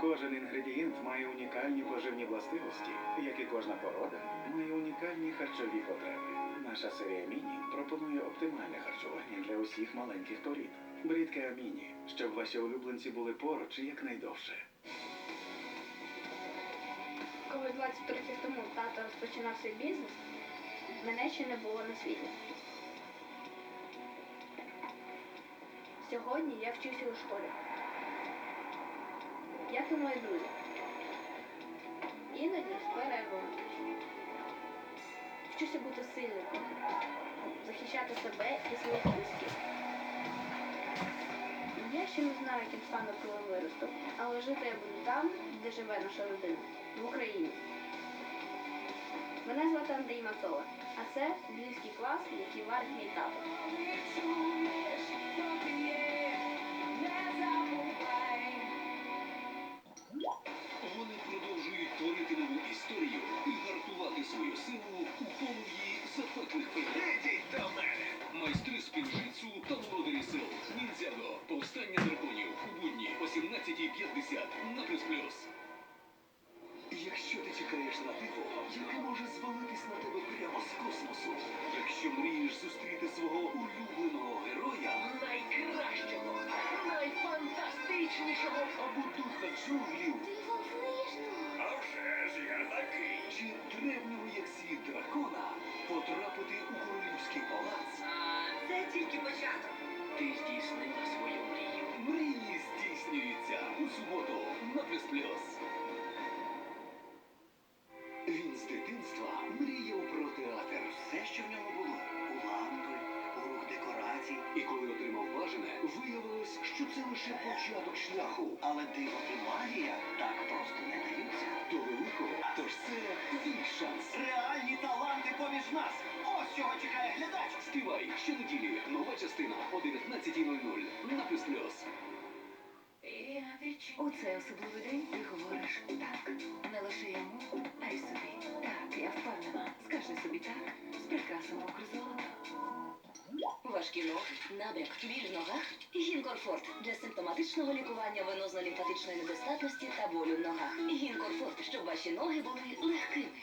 Кожен інгредієнт має унікальні поживні властивості, як і кожна порода має унікальні харчові потреби. Наша серія Міні пропонує оптимальне харчування для усіх маленьких порід. Брідке Аміні, щоб ваші улюбленці були поруч якнайдовше. Коли 20 років тому тато розпочинав свій бізнес, мене ще не було на світі. Сьогодні я вчуся у школі. Мої друзі. Іноді з перервами. Вчуся бути сильним, захищати себе і своїх близьких. Я ще не знаю, ким стану, коли виросту, але жити я буду там, де живе наша родина, в Україні. Мене звати Андрій Мацола, а це львівський клас, який варить мій тато. 17.50 на плюс плюс. Якщо ти чекаєш на диво, яке може звалитись на тебе прямо з космосу, якщо мрієш зустріти свого улюбленого героя, найкращого, найфантастичнішого або духа джунглів, а вже ж я такий. Чи древнього як світ дракона потрапити у королівський палац? Це тільки початок. Ти Він з дитинства мріяв про театр. Все, що в ньому було, уламки, рух декорацій, І коли отримав бажане, виявилось, що це лише початок шляху але диво і магія так просто не даються. до великого. Тож це твій шанс. Реальні таланти поміж нас! Ось чого чекає глядач! Співай щонеділі. Нова частина о 19.00 на плюс плюс. У цей особливий день ти говориш Важкі ноги, набряк, біль в ногах. Гінкорфорт для симптоматичного лікування венозно-лімфатичної недостатності та болю в ногах. Гінкорфорт, щоб ваші ноги були легкими.